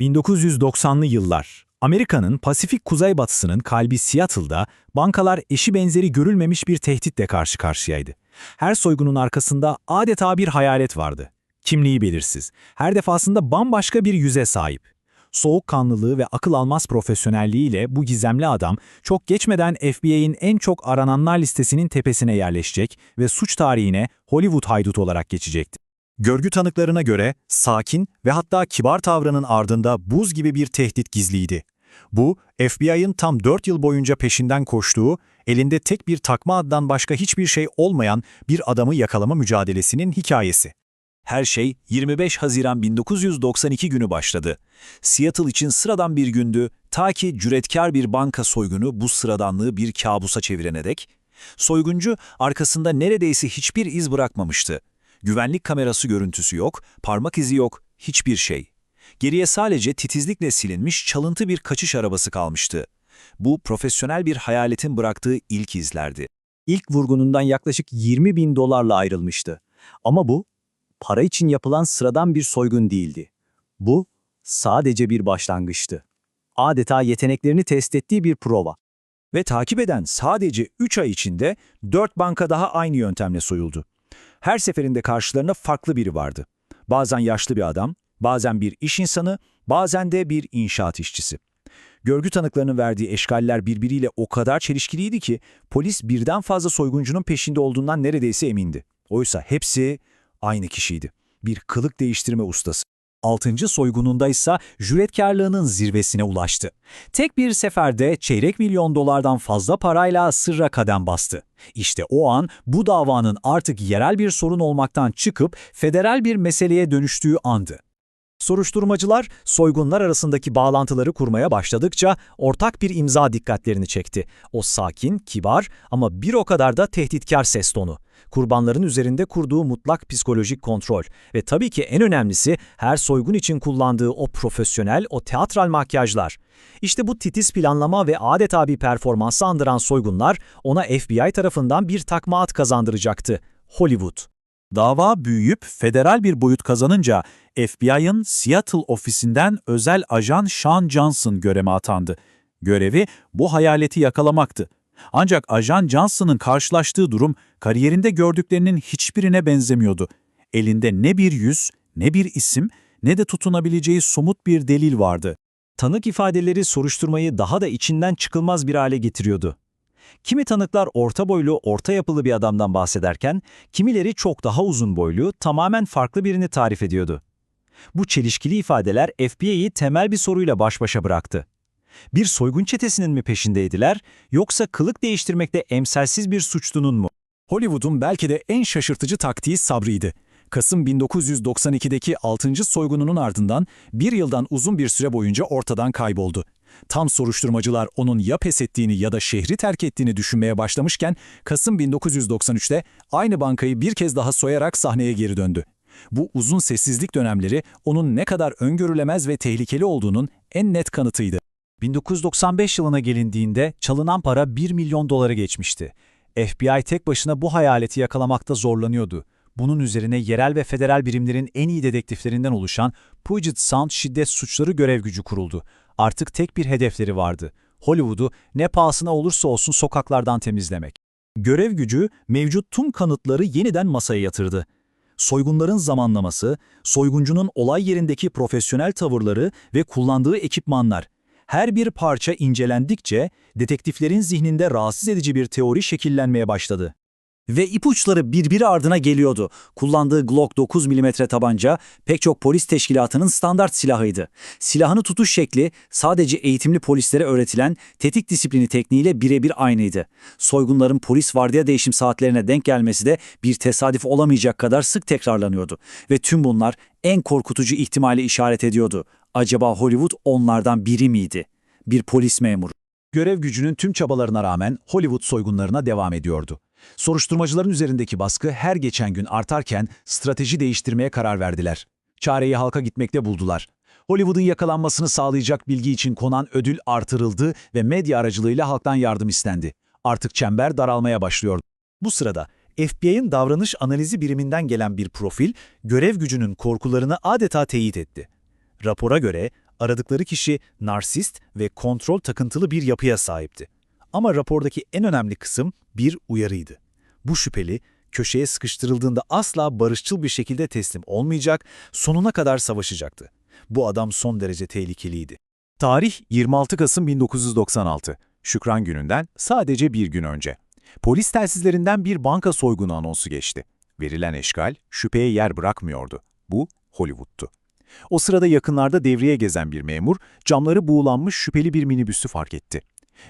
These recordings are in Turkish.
1990'lı yıllar. Amerika'nın Pasifik kuzeybatısının kalbi Seattle'da bankalar eşi benzeri görülmemiş bir tehditle karşı karşıyaydı. Her soygunun arkasında adeta bir hayalet vardı. Kimliği belirsiz, her defasında bambaşka bir yüze sahip. Soğukkanlılığı ve akıl almaz profesyonelliğiyle bu gizemli adam çok geçmeden FBI'nin en çok arananlar listesinin tepesine yerleşecek ve suç tarihine Hollywood haydutu olarak geçecekti. Görgü tanıklarına göre sakin ve hatta kibar tavrının ardında buz gibi bir tehdit gizliydi. Bu, FBI'ın tam 4 yıl boyunca peşinden koştuğu, elinde tek bir takma addan başka hiçbir şey olmayan bir adamı yakalama mücadelesinin hikayesi. Her şey 25 Haziran 1992 günü başladı. Seattle için sıradan bir gündü, ta ki cüretkar bir banka soygunu bu sıradanlığı bir kabusa çevirene dek. Soyguncu arkasında neredeyse hiçbir iz bırakmamıştı. Güvenlik kamerası görüntüsü yok, parmak izi yok, hiçbir şey. Geriye sadece titizlikle silinmiş çalıntı bir kaçış arabası kalmıştı. Bu profesyonel bir hayaletin bıraktığı ilk izlerdi. İlk vurgunundan yaklaşık 20 bin dolarla ayrılmıştı. Ama bu, para için yapılan sıradan bir soygun değildi. Bu, sadece bir başlangıçtı. Adeta yeteneklerini test ettiği bir prova. Ve takip eden sadece 3 ay içinde 4 banka daha aynı yöntemle soyuldu. Her seferinde karşılarına farklı biri vardı. Bazen yaşlı bir adam, bazen bir iş insanı, bazen de bir inşaat işçisi. Görgü tanıklarının verdiği eşkaller birbiriyle o kadar çelişkiliydi ki polis birden fazla soyguncunun peşinde olduğundan neredeyse emindi. Oysa hepsi aynı kişiydi. Bir kılık değiştirme ustası. Altıncı soygununda ise cüretkarlığının zirvesine ulaştı. Tek bir seferde çeyrek milyon dolardan fazla parayla sırra kadem bastı. İşte o an bu davanın artık yerel bir sorun olmaktan çıkıp federal bir meseleye dönüştüğü andı. Soruşturmacılar soygunlar arasındaki bağlantıları kurmaya başladıkça ortak bir imza dikkatlerini çekti. O sakin, kibar ama bir o kadar da tehditkar ses tonu. Kurbanların üzerinde kurduğu mutlak psikolojik kontrol ve tabii ki en önemlisi her soygun için kullandığı o profesyonel, o teatral makyajlar. İşte bu titiz planlama ve adeta bir performansı andıran soygunlar ona FBI tarafından bir takma ad kazandıracaktı. Hollywood. Dava büyüyüp federal bir boyut kazanınca FBI'ın Seattle ofisinden özel ajan Sean Johnson göreve atandı. Görevi bu hayaleti yakalamaktı. Ancak ajan Johnson'ın karşılaştığı durum kariyerinde gördüklerinin hiçbirine benzemiyordu. Elinde ne bir yüz, ne bir isim, ne de tutunabileceği somut bir delil vardı. Tanık ifadeleri soruşturmayı daha da içinden çıkılmaz bir hale getiriyordu. Kimi tanıklar orta boylu, orta yapılı bir adamdan bahsederken, kimileri çok daha uzun boylu, tamamen farklı birini tarif ediyordu. Bu çelişkili ifadeler FBI'yi temel bir soruyla baş başa bıraktı. Bir soygun çetesinin mi peşindeydiler, yoksa kılık değiştirmekte emsalsiz bir suçlunun mu? Hollywood'un belki de en şaşırtıcı taktiği sabrıydı. Kasım 1992'deki 6. soygununun ardından bir yıldan uzun bir süre boyunca ortadan kayboldu. Tam soruşturmacılar onun ya pes ettiğini ya da şehri terk ettiğini düşünmeye başlamışken Kasım 1993'te aynı bankayı bir kez daha soyarak sahneye geri döndü. Bu uzun sessizlik dönemleri onun ne kadar öngörülemez ve tehlikeli olduğunun en net kanıtıydı. 1995 yılına gelindiğinde çalınan para 1 milyon dolara geçmişti. FBI tek başına bu hayaleti yakalamakta zorlanıyordu. Bunun üzerine yerel ve federal birimlerin en iyi dedektiflerinden oluşan Puget Sound Şiddet Suçları Görev Gücü kuruldu. Artık tek bir hedefleri vardı. Hollywood'u ne pahasına olursa olsun sokaklardan temizlemek. Görev gücü mevcut tüm kanıtları yeniden masaya yatırdı. Soygunların zamanlaması, soyguncunun olay yerindeki profesyonel tavırları ve kullandığı ekipmanlar. Her bir parça incelendikçe detektiflerin zihninde rahatsız edici bir teori şekillenmeye başladı. Ve ipuçları birbiri ardına geliyordu. Kullandığı Glock 9 mm tabanca pek çok polis teşkilatının standart silahıydı. Silahını tutuş şekli sadece eğitimli polislere öğretilen tetik disiplini tekniğiyle birebir aynıydı. Soygunların polis vardiya değişim saatlerine denk gelmesi de bir tesadüf olamayacak kadar sık tekrarlanıyordu. Ve tüm bunlar en korkutucu ihtimali işaret ediyordu. Acaba Hollywood onlardan biri miydi? Bir polis memuru. Görev gücünün tüm çabalarına rağmen Hollywood soygunlarına devam ediyordu. Soruşturmacıların üzerindeki baskı her geçen gün artarken strateji değiştirmeye karar verdiler. Çareyi halka gitmekte buldular. Hollywood'un yakalanmasını sağlayacak bilgi için konan ödül artırıldı ve medya aracılığıyla halktan yardım istendi. Artık çember daralmaya başlıyordu. Bu sırada FBI'ın davranış analizi biriminden gelen bir profil, görev gücünün korkularını adeta teyit etti. Rapora göre Aradıkları kişi narsist ve kontrol takıntılı bir yapıya sahipti. Ama rapordaki en önemli kısım bir uyarıydı. Bu şüpheli, köşeye sıkıştırıldığında asla barışçıl bir şekilde teslim olmayacak, sonuna kadar savaşacaktı. Bu adam son derece tehlikeliydi. Tarih 26 Kasım 1996. Şükran gününden sadece bir gün önce. Polis telsizlerinden bir banka soygunu anonsu geçti. Verilen eşgal şüpheye yer bırakmıyordu. Bu Hollywood'tu. O sırada yakınlarda devreye gezen bir memur camları buğulanmış şüpheli bir minibüsü fark etti.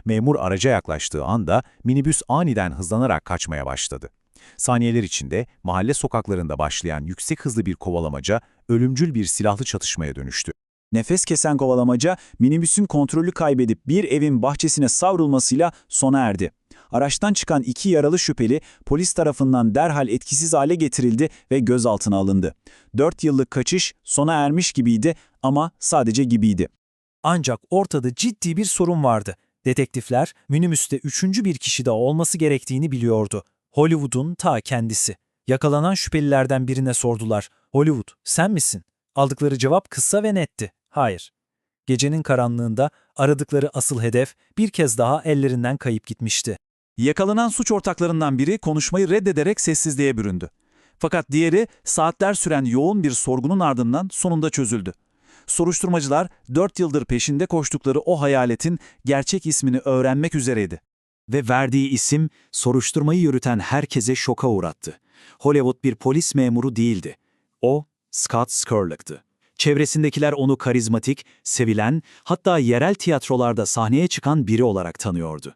Memur araca yaklaştığı anda minibüs aniden hızlanarak kaçmaya başladı. Saniyeler içinde mahalle sokaklarında başlayan yüksek hızlı bir kovalamaca ölümcül bir silahlı çatışmaya dönüştü. Nefes kesen kovalamaca minibüsün kontrolü kaybedip bir evin bahçesine savrulmasıyla sona erdi. Araçtan çıkan iki yaralı şüpheli polis tarafından derhal etkisiz hale getirildi ve gözaltına alındı. Dört yıllık kaçış sona ermiş gibiydi ama sadece gibiydi. Ancak ortada ciddi bir sorun vardı. Detektifler minibüste üçüncü bir kişi daha olması gerektiğini biliyordu. Hollywood'un ta kendisi. Yakalanan şüphelilerden birine sordular. Hollywood, sen misin? Aldıkları cevap kısa ve netti. Hayır. Gecenin karanlığında aradıkları asıl hedef bir kez daha ellerinden kayıp gitmişti. Yakalanan suç ortaklarından biri konuşmayı reddederek sessizliğe büründü. Fakat diğeri saatler süren yoğun bir sorgunun ardından sonunda çözüldü. Soruşturmacılar 4 yıldır peşinde koştukları o hayaletin gerçek ismini öğrenmek üzereydi. Ve verdiği isim soruşturmayı yürüten herkese şoka uğrattı. Hollywood bir polis memuru değildi. O Scott Skurlock'tı. Çevresindekiler onu karizmatik, sevilen, hatta yerel tiyatrolarda sahneye çıkan biri olarak tanıyordu.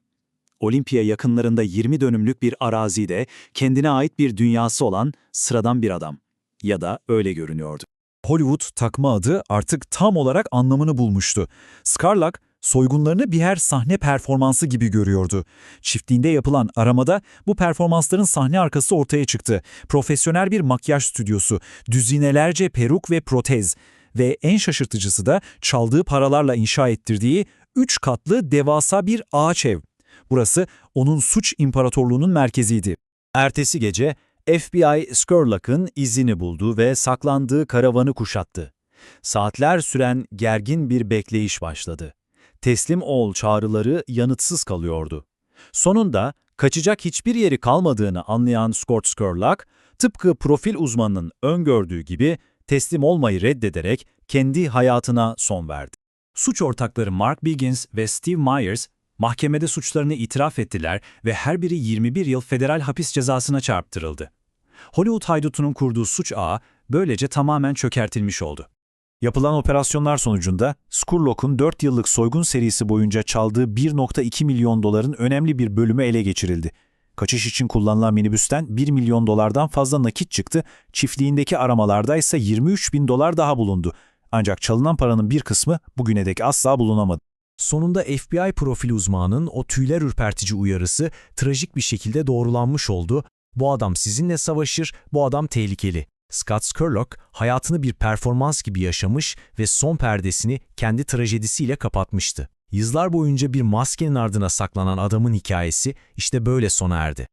Olimpiya yakınlarında 20 dönümlük bir arazide kendine ait bir dünyası olan sıradan bir adam. Ya da öyle görünüyordu. Hollywood takma adı artık tam olarak anlamını bulmuştu. Scarlock, soygunlarını birer sahne performansı gibi görüyordu. Çiftliğinde yapılan aramada bu performansların sahne arkası ortaya çıktı. Profesyonel bir makyaj stüdyosu, düzinelerce peruk ve protez ve en şaşırtıcısı da çaldığı paralarla inşa ettirdiği üç katlı devasa bir ağaç ev. Burası onun suç imparatorluğunun merkeziydi. Ertesi gece FBI Skurlock'ın izini buldu ve saklandığı karavanı kuşattı. Saatler süren gergin bir bekleyiş başladı. Teslim ol çağrıları yanıtsız kalıyordu. Sonunda kaçacak hiçbir yeri kalmadığını anlayan Scott Skurlock, tıpkı profil uzmanının öngördüğü gibi teslim olmayı reddederek kendi hayatına son verdi. Suç ortakları Mark Biggins ve Steve Myers mahkemede suçlarını itiraf ettiler ve her biri 21 yıl federal hapis cezasına çarptırıldı. Hollywood haydutunun kurduğu suç ağı böylece tamamen çökertilmiş oldu. Yapılan operasyonlar sonucunda Skurlock'un 4 yıllık soygun serisi boyunca çaldığı 1.2 milyon doların önemli bir bölümü ele geçirildi. Kaçış için kullanılan minibüsten 1 milyon dolardan fazla nakit çıktı, çiftliğindeki aramalarda ise 23 bin dolar daha bulundu. Ancak çalınan paranın bir kısmı bugüne dek asla bulunamadı. Sonunda FBI profil uzmanının o tüyler ürpertici uyarısı trajik bir şekilde doğrulanmış oldu. Bu adam sizinle savaşır, bu adam tehlikeli. Scott Skurlock hayatını bir performans gibi yaşamış ve son perdesini kendi trajedisiyle kapatmıştı. Yıllar boyunca bir maskenin ardına saklanan adamın hikayesi işte böyle sona erdi.